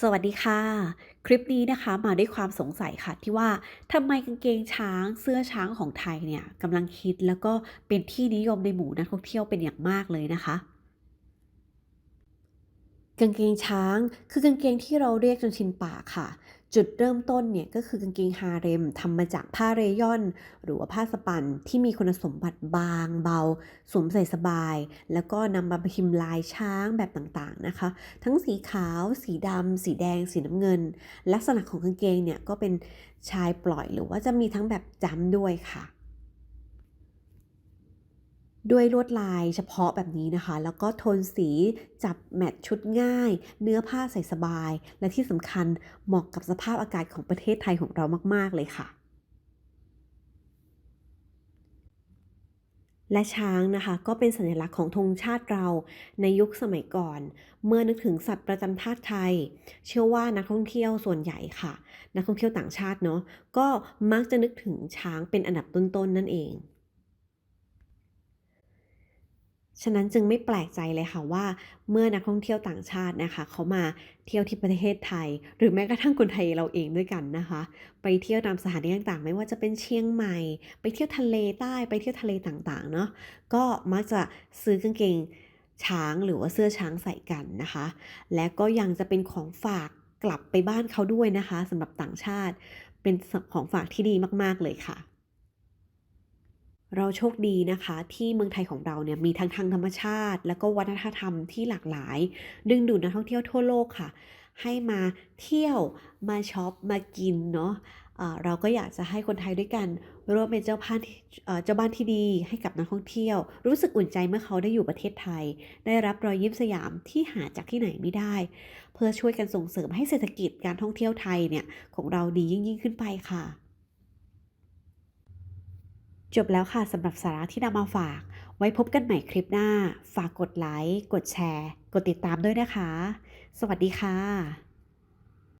สวัสดีค่ะ คลิปนี้นะคะมาด้วยความสงสัยค่ะที่ว่าทำไมกางเกงช้างเสื้อช้างของไทยเนี่ยกำลังฮิตแล้วก็เป็นที่นิยมในหมู่นักท่องเที่ยวเป็นอย่างมากเลยนะคะ กางเกงช้าง คือกางเกงที่เราเรียกจนชินปากค่ะ จุดเริ่มต้นเนี่ยก็คือกางเกงฮาเร็มทำมาจากผ้าเรยอน หรือว่าผ้าสปันที่มีคุณสมบัติบางเบา สวมใส่สบาย แล้วก็นำมาพิมพ์ลายช้างแบบต่างๆนะคะ ทั้งสีขาว สีดำสีแดง สีน้ำเงิน ลักษณะของกางเกงเนี่ยก็เป็นชายปล่อยหรือว่าจะมีทั้งแบบจำด้วยค่ะ ด้วยลวดลายเฉพาะแบบนี้นะคะ แล้วก็โทนสีจับแมทชุดง่าย เนื้อผ้าใส่สบาย และที่สำคัญเหมาะกับสภาพอากาศของประเทศไทยของเรามาก ๆ เลยค่ะ และช้างนะคะก็เป็นสัญลักษณ์ของธงชาติเราในยุคสมัยก่อน เมื่อนึกถึงสัตว์ประจำชาติไทย เชื่อว่านักท่องเที่ยวส่วนใหญ่ค่ะ นักท่องเที่ยวต่างชาติเนาะก็มักจะนึกถึงช้างเป็นอันดับต้นๆนั่นเอง ฉะนั้นจึงไม่แปลกใจเลยค่ะว่า เมื่อนักท่องเที่ยวต่างชาตินะคะเขามาเที่ยวที่ประเทศไทย หรือแม้กระทั่งคนไทยเราเองด้วยกันนะคะ ไปเที่ยวตามสถานที่ต่างๆ ไม่ว่าจะเป็นเชียงใหม่ ไปเที่ยวทะเลใต้ไปเที่ยวทะเลต่างๆเนาะก็มักจะซื้อกางเกงช้างหรือว่าเสื้อช้างใส่กันนะคะ และก็ยังจะเป็นของฝากกลับไปบ้านเขาด้วยนะคะสำหรับต่างชาติเป็นของฝากที่ดีมากๆเลยค่ะ เราโชคดีนะคะ ที่เมืองไทยของเราเนี่ยมีทั้งทางธรรมชาติ แล้วก็วัฒนธรรมที่หลากหลาย ดึงดูดนักท่องเที่ยวทั่วโลกค่ะ ให้มาเที่ยวมาช็อปมากินเนาะเราก็อยากจะให้คนไทยด้วยกันร่วมเป็นเจ้าบ้านเจ้าบ้านที่ดีให้กับนักท่องเที่ยว รู้สึกอุ่นใจเมื่อเขาได้อยู่ประเทศไทย ได้รับรอยยิ้มสยามที่หาจากที่ไหนไม่ได้ เพื่อช่วยกันส่งเสริมให้เศรษฐกิจการท่องเที่ยวไทยเนี่ยของเราดียิ่งยิ่งขึ้นไปค่ะ จบแล้วค่ะสำหรับสาระที่นำมาฝาก ไว้พบกันใหม่คลิปหน้า ฝากกดไลค์ กดแชร์ กดติดตามด้วยนะคะ สวัสดีค่ะ